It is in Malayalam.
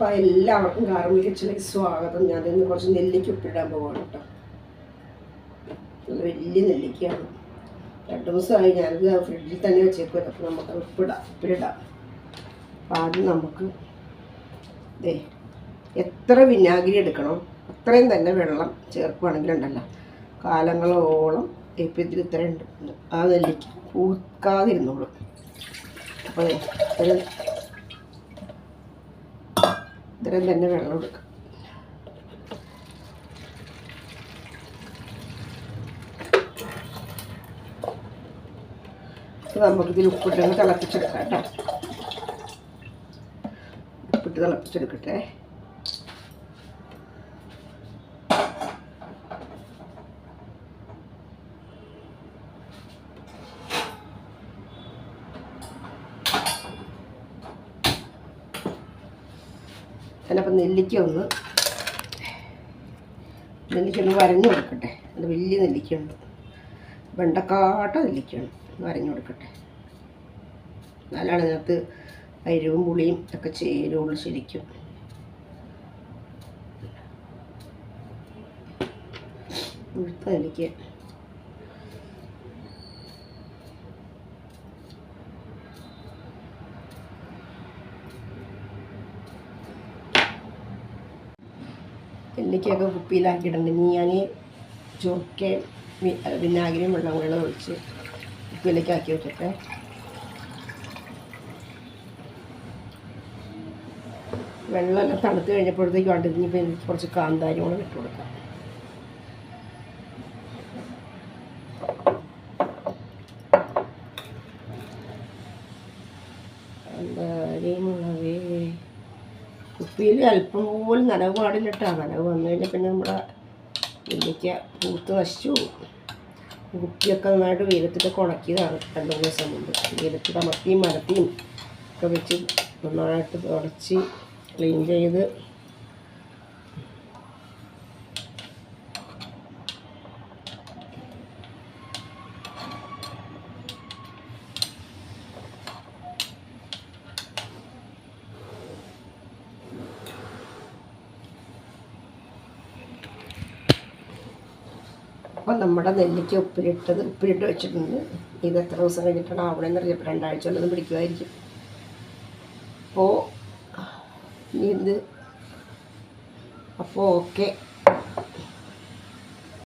അപ്പം എല്ലാവർക്കും കാർമിക കിച്ചണിലേക്ക് സ്വാഗതം. ഞാൻ ഇന്ന് കുറച്ച് നെല്ലിക്ക ഉപ്പിടാൻ പോവാണ് കേട്ടോ. നല്ല വലിയ നെല്ലിക്കയാണ്. രണ്ട് ദിവസമായി ഞാനിത് ഫ്രിഡ്ജിൽ തന്നെ വെച്ചേക്കും അപ്പോൾ നമുക്ക് ഉപ്പിടാം ഉപ്പിടാം അപ്പം ആദ്യം നമുക്ക് ദേ എത്ര വിനാഗിരി എടുക്കണം? അത്രയും തന്നെ വെള്ളം ചേർക്കുകയാണെങ്കിലുണ്ടല്ലോ കാലങ്ങളോളം ഇപ്പം ഇതിൽ ഇത്ര ഉണ്ട്. ആ നെല്ലിക്ക പൂക്കാതിരുന്നോളൂ അപ്പോൾ ഇത്രയും തന്നെ വെള്ളം എടുക്കാം. നമുക്കിതിൽ ഉപ്പിട്ടൊന്ന് തിളപ്പിച്ചെടുക്കാം കേട്ടോ. ഉപ്പിട്ട് തിളപ്പിച്ചെടുക്കട്ടെ. ചിലപ്പോൾ നെല്ലിക്ക ഒന്ന് നെല്ലിക്ക ഒന്ന് വരഞ്ഞു കൊടുക്കട്ടെ. അത് വലിയ നെല്ലിക്കയുണ്ട്. വെണ്ടക്കാട്ട നെല്ലിക്കയാണ്. വരഞ്ഞു കൊടുക്കട്ടെ. എന്നാലാണ് ഇതിനകത്ത് അരിവും പുളിയും ഒക്കെ ചേരുള്ളൂ ശരിക്കും. ഉഴുത്ത നെല്ലിക്ക. നെല്ലിക്കയൊക്കെ കുപ്പിയിലാക്കിയിട്ടുണ്ട്. ഇനി ഞാൻ ചുരുക്കയും വി- വിനാഗിരിയും വെള്ളം കൂടെ ഒഴിച്ച് കുപ്പിയിലേക്ക് ആക്കി വെച്ചിട്ട് വെള്ളമെല്ലാം തണുത്ത് കഴിഞ്ഞപ്പോഴത്തേക്ക് വേണ്ടത് ഇനിയിപ്പോൾ എനിക്ക് കുറച്ച് കാന്താരി കൂടെ ഇട്ട് കൊടുക്കാം. കാന്താരി മുളകേ കുപ്പിയിൽ അല്പം പോലും നനവ് പാടില്ല കേട്ടോ നനവ് വന്നു കഴിഞ്ഞാൽ പിന്നെ നമ്മുടെ നെല്ലിക്ക പൂത്ത് നശിച്ചു കുപ്പിയൊക്കെ നന്നായിട്ട് വെയിലത്തിട്ടൊക്കെ ഉണക്കിയതാണ് രണ്ട് മൂന്ന് ദിവസം മുമ്പ്. വെയിലത്ത് അമർത്തിയും മരത്തിയും ഒക്കെ വെച്ച് നന്നായിട്ട് തുടച്ച് ക്ലീൻ ചെയ്ത് അപ്പോൾ നമ്മുടെ നെല്ലിക്ക ഉപ്പിലിട്ടത് ഉപ്പിലിട്ട് വെച്ചിട്ടുണ്ട്. ഇത് എത്ര ദിവസം കഴിഞ്ഞിട്ടാണ് ആവണമെന്ന് അറിയാം രണ്ടാഴ്ച വല്ലതും പിടിക്കുമായിരിക്കും. അപ്പോൾ ഇത് അപ്പോൾ ഓക്കെ